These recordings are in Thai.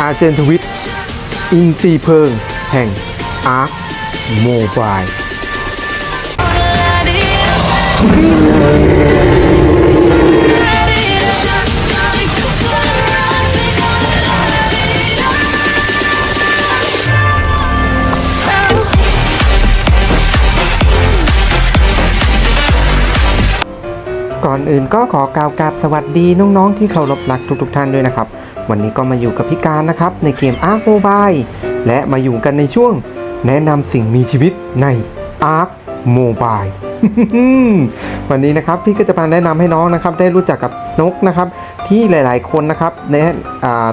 อาเจนทวิต อินซีเพิง แห่งอาร์คโมบายก่อนอื่นก็ขอกล่าวกราบสวัสดีน้องๆที่เคารพรักทุกๆทท่านด้วยนะครับ วันนี้ก็มาอยู่กับพี่การนะครับ ในเกม Ark Mobile และมาอยู่กันในช่วงแนะนำสิ่งมีชีวิตใน Ark Mobile วันนี้นะครับพี่ก็จะมาแนะนำให้น้องนะครับได้รู้จักกับนกนะครับที่หลาย ๆ คนนะครับใน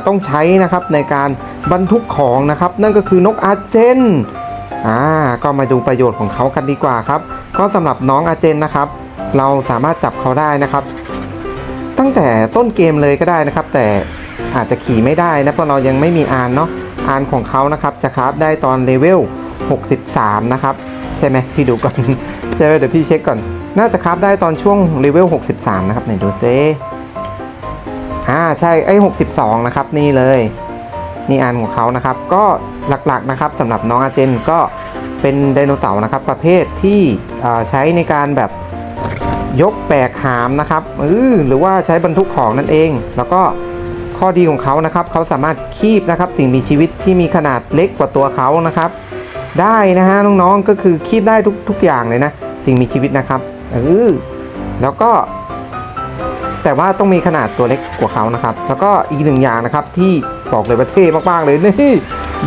ต้องใช้นะครับในการบรรทุกของนะครับ นั่นก็คือนกอาเจนอ่าก็มาดูประโยชน์ของเขากันดีกว่าครับ ก็สำหรับน้องอาเจนนะครับ เราสามารถจับเขาได้นะครับ ตั้งแต่ต้นเกมเลยก็ได้นะครับ แต่ อาจจะขี่ไม่ได้นะเพราะเรายังไม่มีอานเนาะอานของเขานะครับจะคราฟได้ตอนเลเวล 63 นะครับใช่ไหมพี่ดูก่อน ใช่ไหมเดี๋ยวพี่เช็คก่อน น่าจะคราฟได้ตอนช่วงเลเวล 63 นะครับไหนดูเซอ่าใช่ไอ้62 นะครับนี่เลยนี่อันของเขานะครับ ก็หลักๆนะครับสำหรับน้องอาเจนก็เป็นไดโนเสาร์นะครับประเภทที่ใช้ในการแบบยกแบกหามนะครับออหรือว่าใช้บรรทุกของนั่นเอง แล้วก็ ข้อดีของเขานะครับเขาสามารถคีบนะครับสิ่งมีชีวิตที่มีขนาดเล็กกว่าตัวเขานะครับ ได้นะฮะน้องๆก็คือคีบได้ทุกทุกอย่างเลยนะ สิ่งมีชีวิตนะครับเออแล้วก็ แต่ว่าต้องมีขนาดตัวเล็กกว่าเขานะครับ แล้วก็อีกหนึ่งอย่างนะครับที่บอกเลยว่าเท่มากๆเลยนี่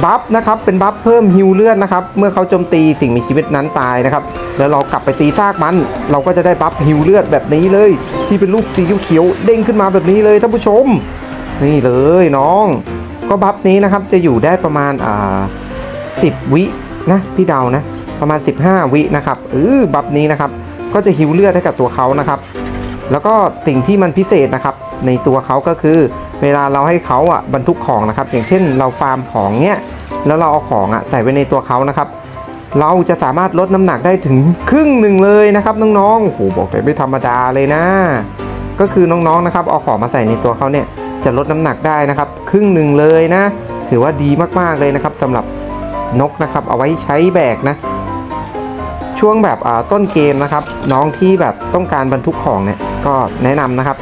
บัฟนะครับเป็นบัฟเพิ่มฮิวเลือดนะครับเมื่อเขาโจมตีสิ่งมีชีวิตนั้นตายนะครับ แล้วเรากลับไปตีซากมัน เราก็จะได้บัฟฮิวเลือดแบบนี้เลย ที่เป็นรูปสีเขียวเด้งขึ้นมาแบบนี้เลยท่านผู้ชม นี่เลยน้อง ก็บัฟนี้นะครับจะอยู่ได้ประมาณอ่าสิบวินะพี่เดานะ ประมาณ 15 วินะครับเออบัฟนี้นะครับ ก็จะฮิวเลือดให้กับตัวเขานะครับ แล้วก็สิ่งที่มันพิเศษนะครับ ในตัวเขาก็คือเวลาเราให้เขาอะบรรทุกของนะครับ อย่างเช่นเราฟาร์มของเนี้ยแล้วเราเอาของอะใส่ไว้ในตัวเขานะครับ เราจะสามารถลดน้ำหนักได้ถึงครึ่งหนึ่งเลยนะครับน้องๆโอ้โหบอกเลยไม่ธรรมดาเลยนะ ก็คือน้องๆนะครับเอาของมาใส่ในตัวเขาเนี่ย จะลดน้ำหนักได้นะครับ ครึ่งหนึ่งเลยนะ ถือว่าดีมากๆเลยนะครับสำหรับนกนะครับ เอาไว้ใช้แบกนะ ช่วงแบบต้นเกมนะครับ น้องที่แบบต้องการบรรทุกของเนี่ยก็แนะนำนะครับ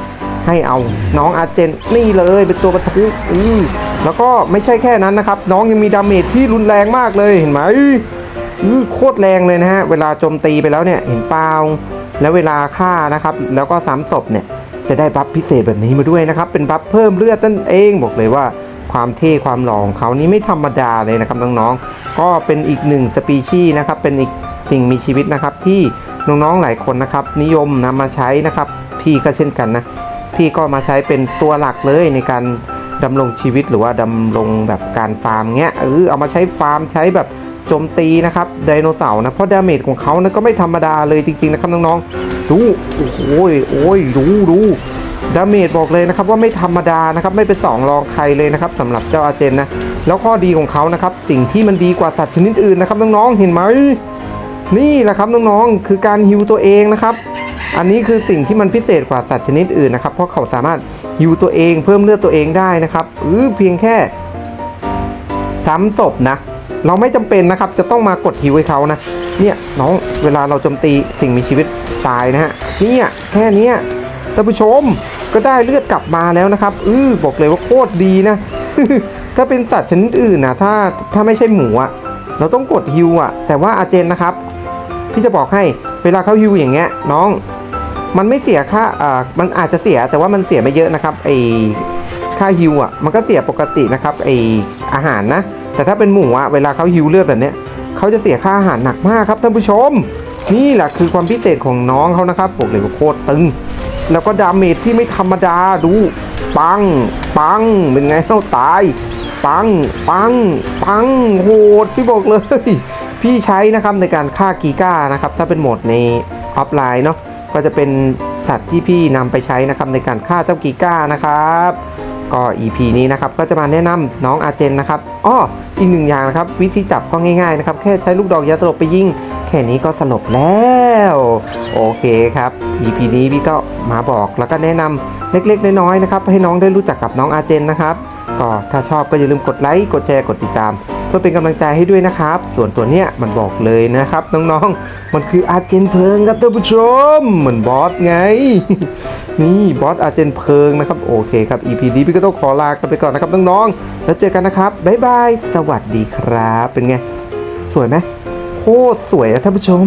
ให้เอาน้องอาร์เจนนี่เลยเป็นตัวบรรทุกอือแล้วก็ไม่ใช่แค่นั้นนะครับ น้องยังมีดาเมจที่รุนแรงมากเลยเห็นไหมอือโคตรแรงเลยนะฮะเวลาโจมตีไปแล้วเนี่ยเห็นเปล่าแล้วเวลาฆ่านะครับ แล้วก็ซ้ำศพเนี่ย จะได้บัฟพิเศษแบบนี้มาด้วยนะครับ เป็นบัฟเพิ่มเลือดนั่นเองบอกเลยว่าความเท่ความหล่อของเขานี่ไม่ธรรมดาเลยนะครับน้องๆ ก็เป็นอีกหนึ่งสปีชีส์นะครับ เป็นอีกสิ่งมีชีวิตนะครับ ที่น้องๆหลายคนนะครับ นิยมนำมาใช้นะครับ พี่ก็เช่นกันนะ พี่ก็มาใช้เป็นตัวหลักเลยในการดำรงชีวิตหรือว่าดำรงแบบการฟาร์มเงี้ยเออเอามาใช้ฟาร์มใช้แบบโจมตีนะครับไดโนเสาร์นะเพราะดาเมจของเขานะก็ไม่ธรรมดาเลยจริงๆนะครับน้องๆ ดูโอ้โหโอ้ยดูดูดาเมจบอกเลยนะครับว่าไม่ธรรมดานะครับไม่เป็นสองรองใครเลยนะครับสำหรับเจ้าอาเจนนะแล้วข้อดีของเขานะครับสิ่งที่มันดีกว่าสัตว์ชนิดอื่นนะครับน้องๆเห็นไหมนี่แหละครับน้องๆคือการฮิวตัวเองนะครับ อันนี้คือสิ่งที่มันพิเศษกว่าสัตว์ชนิดอื่นนะครับเพราะเขาสามารถฮิวตัวเองเพิ่มเลือดตัวเองได้นะครับเออเพียงแค่ซ้ำศพนะเราไม่จำเป็นนะครับจะต้องมากดฮิวให้เขานะเนี่ยน้องเวลาเราโจมตีสิ่งมีชีวิต ตายนะฮะเนี่ยแค่นี้ท่านผู้ชมก็ได้เลือดกลับมาแล้วนะครับเออบอกเลยว่าโคตรดีนะ ถ้าเป็นสัตว์ชนิดอื่นนะถ้าถ้าไม่ใช่หมูอะเราต้องกดฮิวอะแต่ว่าอาเจนนะครับพี่จะบอกให้เวลาเขาฮิวอย่างเงี้ยน้อง มันไม่เสียค่าอ่ามันอาจจะเสียแต่ว่ามันเสียไม่เยอะนะครับไอค่าฮิวอะมันก็เสียปกตินะครับไออาหารนะ แต่ถ้าเป็นหมูอะเวลาเขาฮิวเลือดแบบเนี้ยเขาจะเสียค่าอาหารหนักมากครับท่านผู้ชม นี่แหละคือความพิเศษของน้องเขานะครับบอกเลยว่าโคตรตึง แล้วก็ดาเมจที่ไม่ธรรมดาดู ปัง ปัง เป็นไงเท่าตาย ปัง ปัง ปัง โหดพี่บอกเลย พี่ใช้นะครับในการฆ่ากีก้านะครับ ถ้าเป็นโหมดในออฟไลน์เนาะก็จะเป็นสัตว์ที่พี่นำไปใช้นะครับในการฆ่าเจ้ากีก้านะครับ ก็ EP นี้นะครับก็จะมาแนะนำน้องอาเจนนะครับอ้ออีกหนึ่งอย่างนะครับวิธีจับก็ง่ายๆนะครับแค่ใช้ลูกดอกยาสลบไปยิงแค่นี้ก็สลบแล้วโอเคครับ EP นี้พี่ก็มาบอกแล้วก็แนะนำเล็กๆน้อยๆนะครับให้น้องได้รู้จักกับน้องอาเจนนะครับก็ถ้าชอบก็อย่าลืมกดไลค์กดแชร์กดติดตาม เพื่อเป็นกำลังใจให้ด้วยนะครับ ส่วนตัวเนี้ยมันบอกเลยนะครับน้องๆ มันคืออาเจนเพลิงครับท่านผู้ชมเหมือนบอสไง นี่บอสอาเจนเพลิงนะครับโอเคครับ EP นี้พี่ก็ต้องขอลากันไปก่อนนะครับน้องๆ แล้วเจอกันนะครับบ๊ายบายสวัสดีครับ เป็นไง สวยไหมโคตรสวยอะท่านผู้ชม